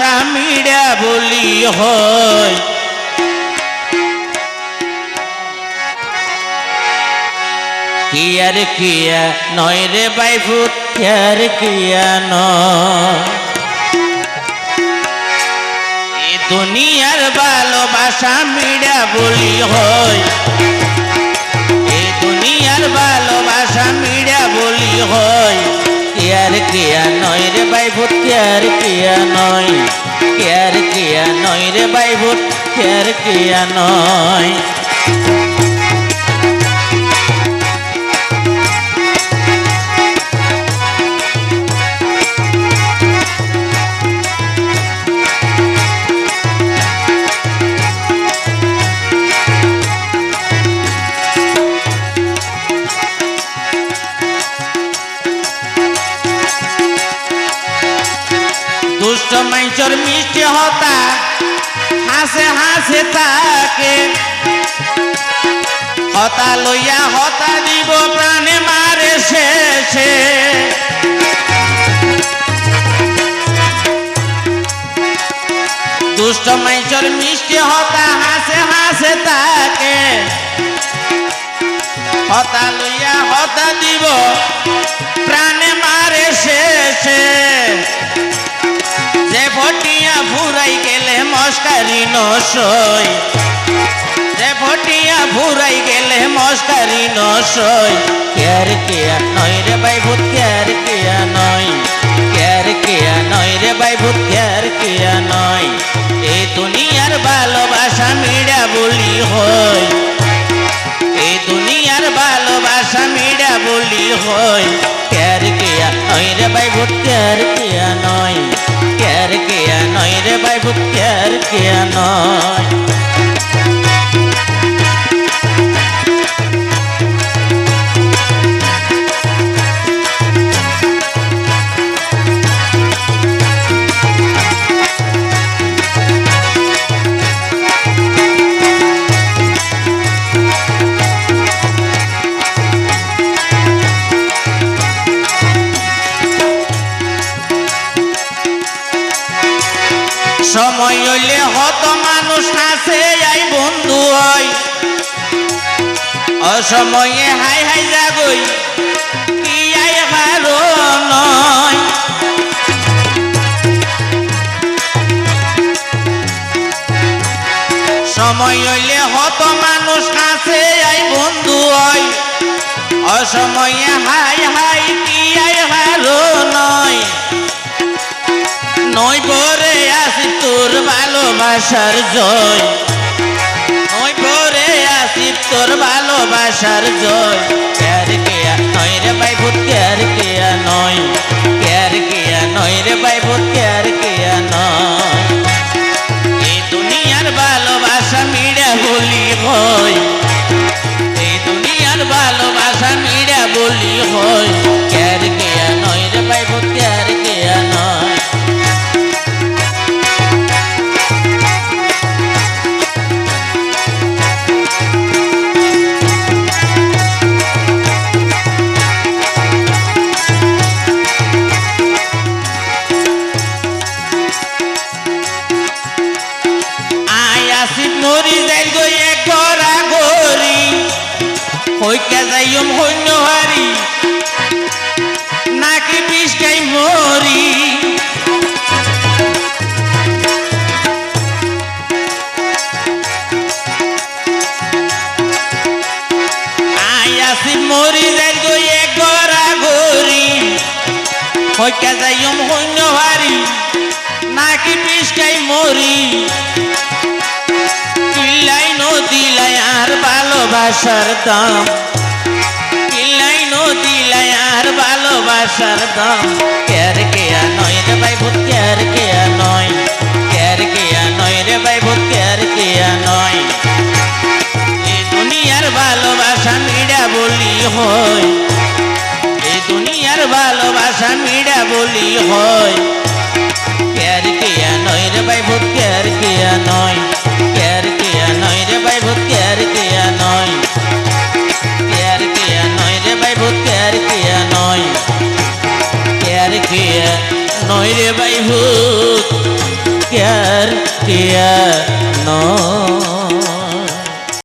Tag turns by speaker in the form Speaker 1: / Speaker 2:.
Speaker 1: মিড়া বলি, হয়। কিয়ার কিয়া নয় রে বাইফুট কিয়ার কিয়া এ দুনিয়ার ভালোবাসা মিড়া বলি, হয়। এ দুনিয়ার ভালোবাসা মিড়া বলি, হয়। কেয়ার কেয়া নয় রে বাইভূত কেয়ার কেয়া নয়। কেয়ার কেয়া নয় রে বাইভূত কেয়ার কেয়া নয়। মাইচর মিষ্টি হতা, হাসে হাসে তাকে। হতা লইয়া হতা দিব, প্রাণে মারে শেষে। দুষ্ট মাইচর মিষ্টি হতা, হাসে হাসে তাকে। হতা লইয়া হতা দিব নসই। যে ভটিয়া ফুরাই গেলে মস্কারি নসই। কেয়ার কেয়া নয় রে বাই ভূত, কেয়ার কেয়া নয়। কেয়ার কেয়া নয় রে বাই ভূত, কেয়ার কেয়া নয়। এই দুনিয়ার ভালোবাসা মিড়া বলি হয় এই দুনিয়ার ভালোবাসা মিড়া বলি হয় কেয়ার কেয়া নয় রে বাই ভূত, কেয়ার কেয়া নয়। মানুষ আই বন্ধু হয় অসময়ে হাই হাই যাগই কি আই কারণ নয়। সময় হইলে হত মানুষ হাসে আই বন্ধু হয় অসময়ে হাই হাই কি আই কারণ নয়। তোর ভালোবাসার জয়। ওই পরে আসি তোর ভালোবাসার জয়। কার কেয়া নয় রে বাই ভূত, ক্যার কেয়া নয়। কার কেয়া নয় রে বাই ভূত হইকা যাইম হইন্য হারি নাকি বিষকাই মরি। আয় আসিত মরি যাই গই গড়া গরি হইকা যাইম হইন্য হারি নাকি বিষকাই মরি। ভালোবাসার দাম। কিল্লাই নদিলাই আর ভালোবাসার দাম। কেয়ার কেয়া নয় রে ভাই কেয়া নয়। কেয়ার কেয়া নয় রে ভাই কেয়া নয়। এই দুনিয়ার ভালোবাসা মিড়া বলি হয়। এই দুনিয়ার ভালোবাসা মিড়া বলি হয়। কেয়ার কেয়া নয় রে ভাই ভূত, কেয়ার নয় রে ভাই ভূত কেয়ার কেয়া নয়।